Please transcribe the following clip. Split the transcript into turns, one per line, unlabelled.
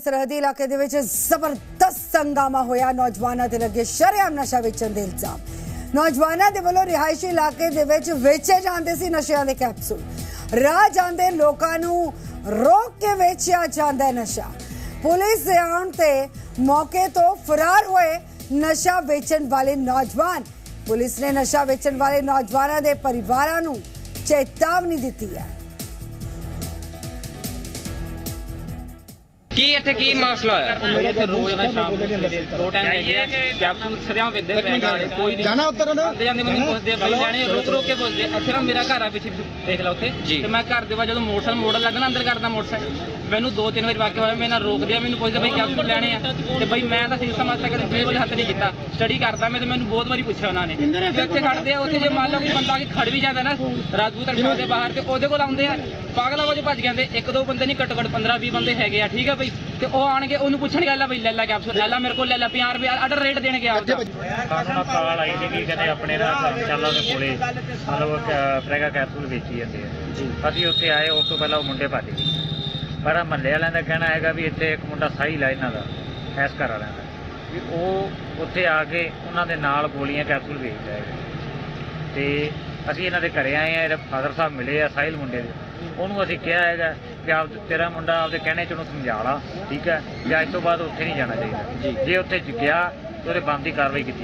ਸਰਹੱਦੀ ਇਲਾਕੇ ਦੇ ਵਿੱਚ ਜ਼ਬਰਦਸਤ ਹੰਗਾਮਾ ਹੋਇਆ। ਨੌਜਵਾਨਾਂ ਦੇ ਲੱਗੇ ਸ਼ਰੇਆਮ ਨਸ਼ਾ ਵੇਚਣ ਦੇ ਇਲਜ਼ਾਮ। ਨੌਜਵਾਨਾਂ ਦੇ ਵੱਲੋਂ ਰਿਹਾਇਸ਼ੀ ਇਲਾਕੇ ਦੇ ਵਿੱਚ ਵੇਚੇ ਜਾਂਦੇ ਸੀ ਨਸ਼ਿਆਂ ਦੇ ਕੈਪਸੂਲ। ਰਾਹ ਜਾਂਦੇ ਲੋਕਾਂ ਨੂੰ ਰੋਕ ਕੇ ਵੇਚਿਆ ਜਾਂਦਾ ਨਸ਼ਾ। ਪੁਲਿਸ ਦੇ ਆਉਣ ਤੇ ਮੌਕੇ ਤੋਂ ਫਰਾਰ ਹੋਏ ਨਸ਼ਾ ਵੇਚਣ ਵਾਲੇ ਨੌਜਵਾਨ। ਪੁਲਿਸ ਨੇ ਨਸ਼ਾ ਵੇਚਣ ਵਾਲੇ ਨੌਜਵਾਨਾਂ ਦੇ ਪਰਿਵਾਰਾਂ ਨੂੰ ਚੇਤਾਵਨੀ ਦਿੱਤੀ ਹੈ।
ਕੀ ਇੱਥੇ ਕੀ ਮਸਲਾ ਹੋਇਆ?
ਮੇਰੇ ਇੱਥੇ ਰੋਜ਼ ਨਾ ਸ਼ਾਮ ਨੂੰ ਦੋ ਟਾਈਮ ਹੈਗੇ ਆ। ਕੈਪਸੂਲ ਸਰਿਆਂ ਵੇਦੇ ਪਏ ਗਾੜੇ ਕੋਈ ਨਹੀਂ।
ਜਾਣਾ ਉੱਤਰ ਨਾ
ਆਉਂਦੇ ਜਾਂਦੇ ਮੈਨੂੰ ਪੁੱਛਦੇ ਆ, ਬਈ ਲੈਣੇ ਰੁਕ ਰੁਕ ਕੇ ਪੁੱਛਦੇ ਆ। ਇੱਥੇ ਨਾ ਮੇਰਾ ਘਰ ਆ ਪਿੱਛੇ ਦੇਖ ਲਾ ਉੱਥੇ।
ਜੀ।
ਤੇ ਮੈਂ ਘਰ ਦੇ ਬਾਅਦ ਜਦੋਂ ਮੋਟਰਸਾਈਕਲ ਮੋੜਨ ਲੱਗਣਾ ਅੰਦਰ ਕਰਦਾ ਮੋਟਰਸਾਈਕਲ ਮੈਨੂੰ ਦੋ ਤਿੰਨ ਵਾਰੀ ਵਾਕਿਆ ਹੋਇਆ ਮੇਰੇ ਨਾਲ ਰੋਕਦੇ ਆ ਮੈਨੂੰ ਪੁੱਛਦੇ ਬਈ ਕੈਪਸੂਲ ਲੈਣੇ ਆ? ਤੇ ਬਈ ਮੈਂ ਤਾਂ ਸਿਸਟਮ ਅੱਜ ਤੱਕ ਹੱਥ ਨਹੀਂ ਕੀਤਾ। ਸਟੱਡੀ ਕਰਦਾ ਮੈਂ ਤੇ ਮੈਨੂੰ ਬਹੁਤ ਵਾਰੀ ਪੁੱਛਿਆ ਉਹਨਾਂ ਨੇ। ਤੇ ਖੜਦੇ ਆ ਉੱਥੇ ਜੇ ਮੰਨ ਲਓ ਕੋਈ ਬੰਦਾ ਆ ਕੇ ਖੜ ਵੀ ਜਾਂਦਾ ਨਾ ਰਾਜਪੂਤ ਅਰਸ਼ਾ ਦੇ ਬਾਹਰ ਤੇ ਉਹਦੇ ਕੋਲ ਆਉਂਦੇ ਆ ਪਾਗਲਾ ਵਜੇ ਭੱਜ ਜਾਂਦੇ ਇੱਕ ਦੋ ਬੰਦੇ ਨਹੀਂ ਘੱਟੋ ਘੱਟ 15 20 ਬੰਦੇ ਹੈਗੇ ਆ ਠੀਕ ਆ ਬਈ? ਤੇ ਉਹ ਆਣਗੇ, ਉਹਨੂੰ ਪੁੱਛਣਗੇ, ਲੈ ਬਈ, ਲੈ ਲੈ ਕੈਪਸੂਲ, ਲੈ ਲੈ ਮੇਰੇ ਕੋਲ, ਲੈ ਲੈ 50 ਰੁਪਏ ਆਰਡਰ ਰੇਟ ਦੇਣਗੇ ਆਪਦਾ
ਸਾਨੂੰ ਕਾਲ ਆਈ ਸੀ ਕਿ ਕਹਿੰਦੇ ਆਪਣੇ ਨਾਲ ਧਰਮਸ਼ਾਲਾ ਦੇ ਕੋਲੇ। ਮਤਲਬ ਪ੍ਰੈਗਾ ਕੈਪਸੂਲ ਵੇਚੀ ਜਾਂਦੇ ਆ। ਅਸੀਂ ਉੱਥੇ ਆਏ, ਉਸ ਤੋਂ ਪਹਿਲਾਂ ਉਹ ਮੁੰਡੇ ਭੱਜ ਗਏ। ਪਰ ਮਹੱਲੇ ਵਾਲਿਆਂ ਦਾ ਕਹਿਣਾ ਹੈਗਾ ਵੀ ਇੱਥੇ ਇੱਕ ਮੁੰਡਾ ਸਾਈ ਲਾ ਇਹਨਾਂ ਦਾ ਐਸ ਘਰ ਵਾਲਿਆਂ ਦਾ। ਵੀ ਉਹ ਉੱਥੇ ਆ ਕੇ ਉਹਨਾਂ ਦੇ ਨਾਲ ਗੋਲੀਆਂ ਕੈਪਸੂਲ ਵੇਚਦਾ ਹੈਗਾ। ਤੇ ਅਸੀਂ ਇਹਨਾਂ ਦੇ ਘਰੇ ਆਏ ਆ, ਇਹਦੇ ਫਾਦਰ ਸਾਹਿਬ ਮਿਲੇ ਆ, ਸਾਹਿਲ ਮੁੰਡੇ ਦੇ। ਉਹਨੂੰ ਅਸੀਂ ਕਿਹਾ ਹੈਗਾ ਕਿ ਆਪ ਤੇਰਾ ਮੁੰਡਾ ਆਪਦੇ ਕਹਿਣੇ ਚ ਉਹਨੂੰ ਸਮਝਾ ਲਾ ਠੀਕ ਹੈ? ਜਾਂ ਅੱਜ ਤੋਂ ਬਾਅਦ ਉੱਥੇ ਨਹੀਂ ਜਾਣਾ ਚਾਹੀਦਾ। ਜੇ। ਉੱਥੇ ਗਿਆ ਤਾਂ ਉਹਦੇ ਬੰਦ ਦੀ ਕਾਰਵਾਈ ਕੀਤੀ